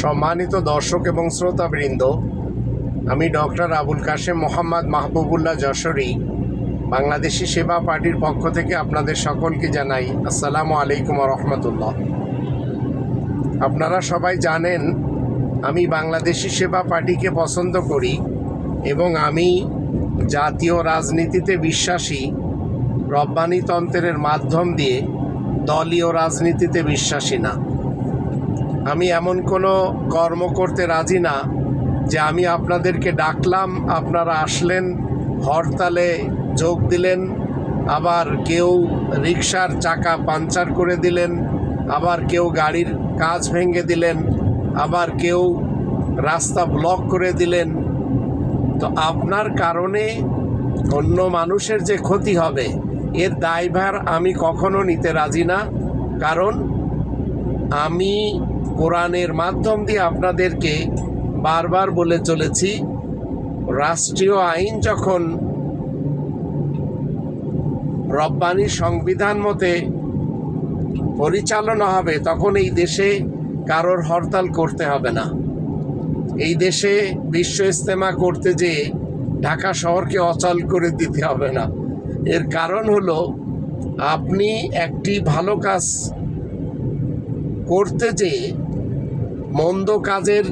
সম্মানিত দর্শক এবং শ্রোতাবৃন্দ, আমি ডক্টর আবুল কাশেম মোহাম্মদ মাহবুবুল্লাহ যশোরী, বাংলাদেশি সেবা পার্টির পক্ষ থেকে আপনাদের সকলকে জানাই আসসালামু আলাইকুম রহমতুল্লাহ। আপনারা সবাই জানেন, আমি বাংলাদেশি সেবা পার্টিকে পছন্দ করি এবং আমি জাতীয় রাজনীতিতে বিশ্বাসী রব্বানিতন্ত্রের মাধ্যম দিয়ে দলীয় রাজনীতিতে বিশ্বাসী না। আমি এমন কোনো কর্ম করতে রাজি না যে আমি আপনাদেরকে ডাকলাম, আপনারা আসলেন, হরতালে যোগ দিলেন, আবার কেউ রিক্সার চাকা পাঞ্চার করে দিলেন, আবার কেউ গাড়ির কাজ ভেঙে দিলেন, আবার কেউ রাস্তা ব্লক করে দিলেন। তো আপনার কারণে অন্য মানুষের যে ক্ষতি হবে, এর দায়ভার আমি কখনো নিতে রাজি না। কারণ আমি কোরআনের মাধ্যম দিয়ে আপনাদেরকে বারবার বলে চলেছি, রাষ্ট্রীয় আইন যখন রব্বানি সংবিধান মতে পরিচালনা হবে, তখন এই দেশে কারোর হরতাল করতে হবে না। এই দেশে বিশ্ব ইস্তেমা করতে যে ঢাকা শহরকে অচল করে দিতে হবে না। এর কারণ হলো, আপনি একটি ভালো কাজ করতে যে মন্দ কাজের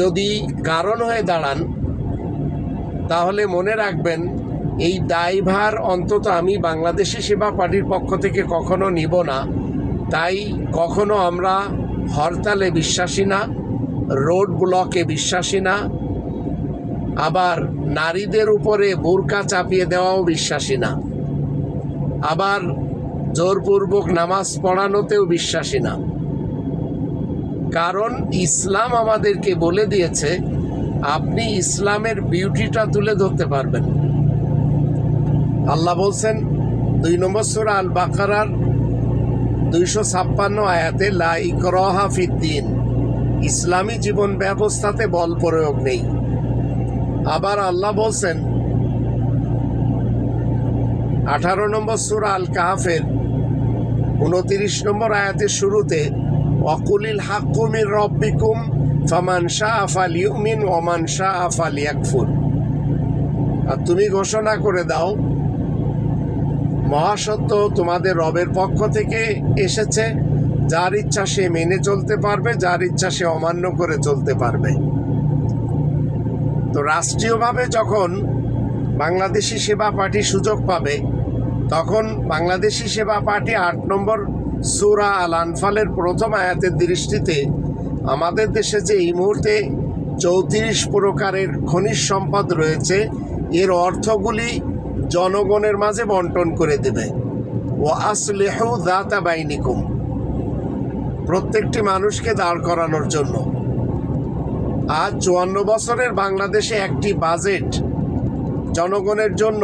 যদি কারণ হয়ে দাঁড়ান, তাহলে মনে রাখবেন, এই দায়ভার অন্তত আমি বাংলাদেশি সেবা পার্টির পক্ষ থেকে কখনো নিব না। তাই কখনো আমরা হরতালে বিশ্বাসী না, রোড ব্লকে বিশ্বাসী না, আবার নারীদের উপরে বোরকা চাপিয়ে দেওয়াও বিশ্বাসী না। আবার জোরপূর্বক নামাজ পড়ানোতেও বিশ্বাসী না। কারণ ইসলাম আমাদেরকে বলে দিয়েছে, আপনি ইসলামের বিউটিটা তুলে ধরতে পারবেন। আল্লাহ বলছেন, দুই নম্বর সুরা আল বাকারার দুইশো ছাপ্পান্ন আয়াতে, লা ইকরহা ইসলামী জীবন ব্যবস্থাতে বল প্রয়োগ নেই। আবার আল্লাহ বলছেন, আঠারো নম্বর সুরা আল কাহাফের উনতিরিশ নম্বর আয়াতের শুরুতে, অকুলিল হাক্কুমির রব্বিকুম ফামান শাহ আফাল ইউমিন ওমান শাহ আফাল ইয়াকফুর আর তুমি ঘোষণা করে দাও, মহাসত্য তোমাদের রবের পক্ষ থেকে এসেছে, যার ইচ্ছা সে মেনে চলতে পারবে, যার ইচ্ছা সে অমান্য করে চলতে পারবে। তো রাষ্ট্রীয়ভাবে যখন বাংলাদেশি সেবা পার্টি সুযোগ পাবে তখন বাংলাদেশি সেবা পার্টি আট নম্বর সুরা আল আনফালের প্রথম আয়াতের দৃষ্টিতে আমাদের দেশে যে এই মুহূর্তে চৌত্রিশ প্রকারের খনিজ সম্পদ রয়েছে, এর অর্থগুলি জনগণের মাঝে বন্টন করে দেবে। ও আসলেহু দাতা বাইনিকুম, প্রত্যেকটি মানুষকে দাঁড় করানোর জন্য। আজ চুয়ান্ন বছরের বাংলাদেশে একটি বাজেট জনগণের জন্য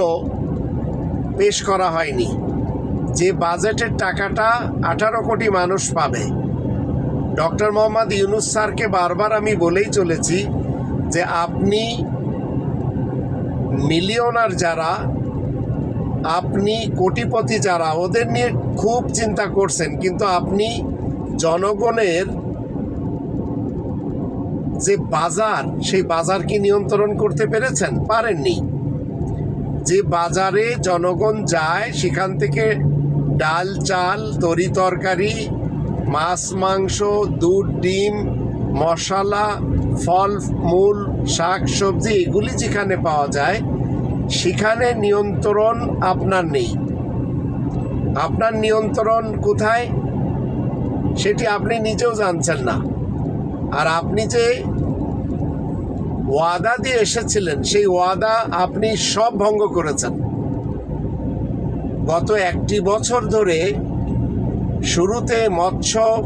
পেশ করা হয়নি। যে বাজেটের টাকাটা আঠারো কোটি মানুষ পাবে। ডক্টর মোহাম্মদ ইউনুস স্যারকে বারবার আমি বলেই চলেছি যে আপনি মিলিয়নার যারা, আপনি কোটিপতি যারা, ওদের নিয়ে খুব চিন্তা করছেন। কিন্তু আপনি জনগণের যে বাজার, সেই বাজারকে নিয়ন্ত্রণ করতে পেরেছেন? পারেননি। যে বাজারে জনগণ যায়, সেখান থেকে ডাল, চাল, তরি তরকারি, মাছ, মাংস, দুধ, ডিম, মশলা, ফল, মূল, শাক, সবজি, এগুলি যেখানে পাওয়া যায়, সেখানে নিয়ন্ত্রণ আপনার নেই। আপনার নিয়ন্ত্রণ কোথায়? সেটি আপনি নিজেও জানছেন না। আর আপনি যে ওয়াদা দিয়ে এসেছিলেন, সেই ওয়াদা আপনি সব ভঙ্গ করেছেন। গত একটি বছর ধরে শুরুতে মৎস্য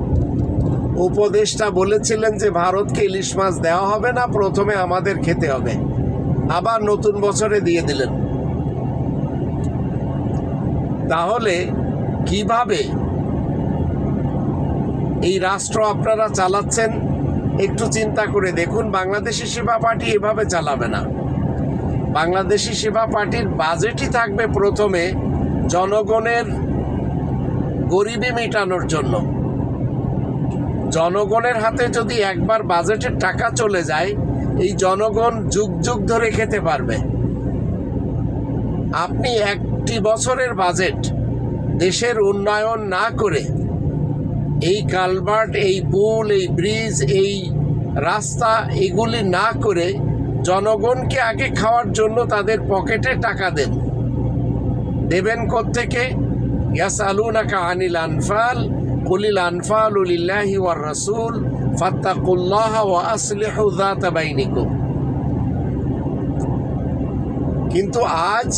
উপদেষ্টা বলেছিলেন যে, ভারতকে ইলিশ মাছ দেওয়া হবে না, প্রথমে আমাদের খেতে হবে। আবার নতুন বছরে দিয়ে দিলেন। তাহলে কীভাবে এই রাষ্ট্র আপনারা চালাচ্ছেন? একটু চিন্তা করে দেখুন, বাংলাদেশি সেবা পার্টি এভাবে চালাবে না। বাংলাদেশি সেবা পার্টির বাজেটই থাকবে প্রথমে জনগণের গরিবি মেটানোর জন্য। জনগণের হাতে যদি একবার বাজেটের টাকা চলে যায়, এই জনগণ যুগ যুগ ধরে খেতে পারবে। আপনি একটি বছরের বাজেট দেশের উন্নয়ন না করে এই কালভার্ট, এই পুল, এই ব্রিজ, এই রাস্তা এগুলি না করে জনগণকে আগে খাওয়ার জন্য তাদের পকেটে টাকা দেন। দেবেন কোত্থেকে? ইয়াসআলুনাকা আনিল আনফাল, কুলিল আনফাল লিল্লাহি ওয়ার রাসূল, ফাত্তাকুল্লাহ ওয়া আসলিহু যাতা বাইনিকুম। কিন্তু আজ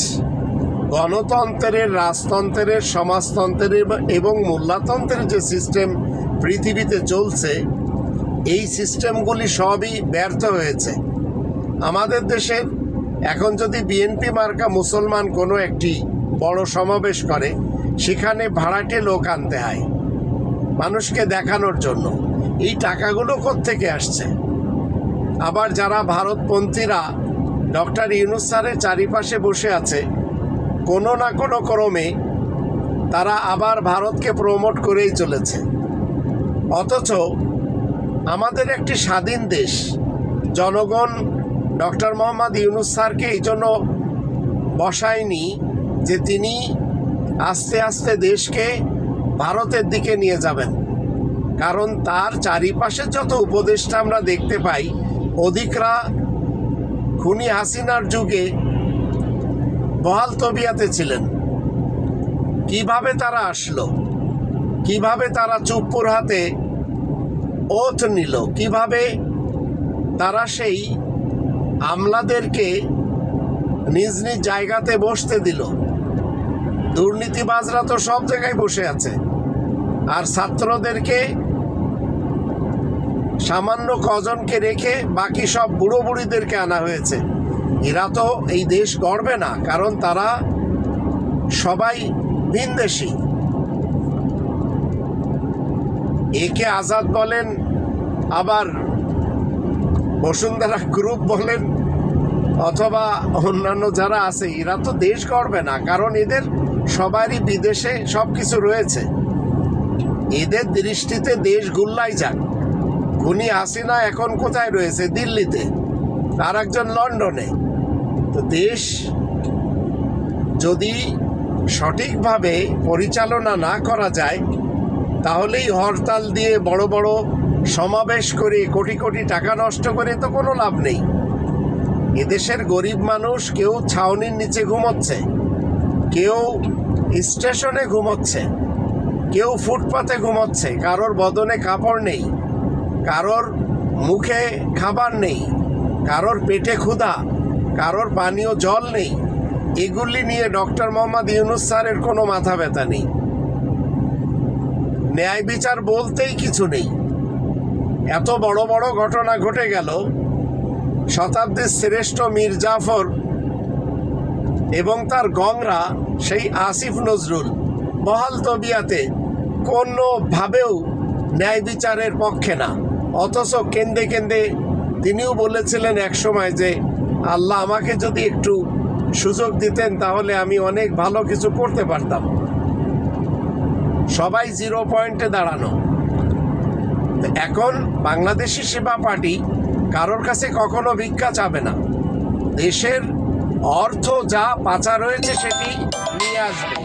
গণতন্ত্রের, রাজতন্ত্রের, সমাজতন্ত্রের এবং মোল্লাতন্ত্রের যে সিস্টেম পৃথিবীতে চলছে, এই সিস্টেমগুলি সবই ব্যর্থ হয়েছে। আমাদের দেশের এখন যদি বিএনপি মার্কা মুসলমান কোনো একটি বড় সমাবেশ করে, সেখানে ভাড়াটে লোক আনতে হয়, মানুষকে দেখানোর জন্য। এই টাকাগুলো থেকে আসছে? আবার যারা ভারতপন্থীরা, ডক্টর ইউনুস স্যারের চারিপাশে বসে আছে কোনো না কোনো ক্রমে তারা আবার ভারতকে প্রমোট করেই চলেছে। অথচ আমাদের একটি স্বাধীন দেশ, জনগণ ডক্টর মোহাম্মদ ইউনুস স্যারকে এই জন্য বসায়নি যে তিনি আস্তে আস্তে দেশকে ভারতের দিকে নিয়ে যাবেন। কারণ তার চারিপাশে যত উপদেষ্টা আমরা দেখতে পাই, অধিকরা খুনি হাসিনার যুগে বহাল তবিয়াতে ছিলেন। কীভাবে তারা আসলো? কীভাবে তারা চুপ্পুর হাতে ওথ নিল? কীভাবে তারা সেই আমলাদেরকে নিজ নিজ জায়গাতে বসতে দিল? দুর্নীতিবাজরা তো সব জায়গায় বসে আছে। আর ছাত্রদেরকে সামান্য কজনকে রেখে বাকি সব বুড়ো বুড়িদেরকে আনা হয়েছে। এরা তো এই দেশ গড়বে না, কারণ তারা সবাই ভিনদেশি। একে আজাদ বলেন, আবার বসুন্ধরা গ্রুপ বলেন, অথবা অন্যান্য যারা আছে, এরা তো দেশ গড়বে না, কারণ এদের সবারই বিদেশে সব কিছু রয়েছে। এদের দৃষ্টিতে দেশ গুল্লাই যাক। খুনি হাসিনা এখন কোথায় রয়েছে? দিল্লিতে। আর একজন লন্ডনে। তো দেশ যদি সঠিকভাবে পরিচালনা না করা যায়, তাহলেই হরতাল দিয়ে বড় বড় সমাবেশ করে কোটি কোটি টাকা নষ্ট করে তো কোনো লাভ নেই। এদেশের গরিব মানুষ কেউ ছাউনির নিচে ঘুমোচ্ছে, কেউ স্টেশনে ঘুমোচ্ছে, কেউ ফুটপাতে ঘুমোচ্ছে, কারোর বদনে কাপড় নেই, কারোর মুখে খাবার নেই। কারোর পেটে ক্ষুধা, কারোর পানীয় জল নেই। এগুলি নিয়ে ডক্টর মোহাম্মদ ইউনুস স্যারের কোনো মাথা ব্যথা নেই। ন্যায় বিচার বলতেই কিছু নেই। এত বড় বড় ঘটনা ঘটে গেল, শতাব্দীর শ্রেষ্ঠ মীর জাফর এবং তার গংরা সেই আসিফ নজরুল বহাল তবিয়াতে কোনোভাবেও ন্যায় বিচারের পক্ষে না, অথচ কেন্দে কেন্দে তিনিও বলেছিলেন এক সময় যে, আল্লাহ আমাকে যদি একটু সুযোগ দিতেন তাহলে আমি অনেক ভালো কিছু করতে পারতাম। সবাই জিরো পয়েন্টে দাঁড়ানো। এখন বাংলাদেশি সেবা পার্টি কারোর কাছে কখনো ভিক্ষা চাবে না। দেশের অর্থ যা পাচার হয়েছে সেটি নিয়ে আসবে।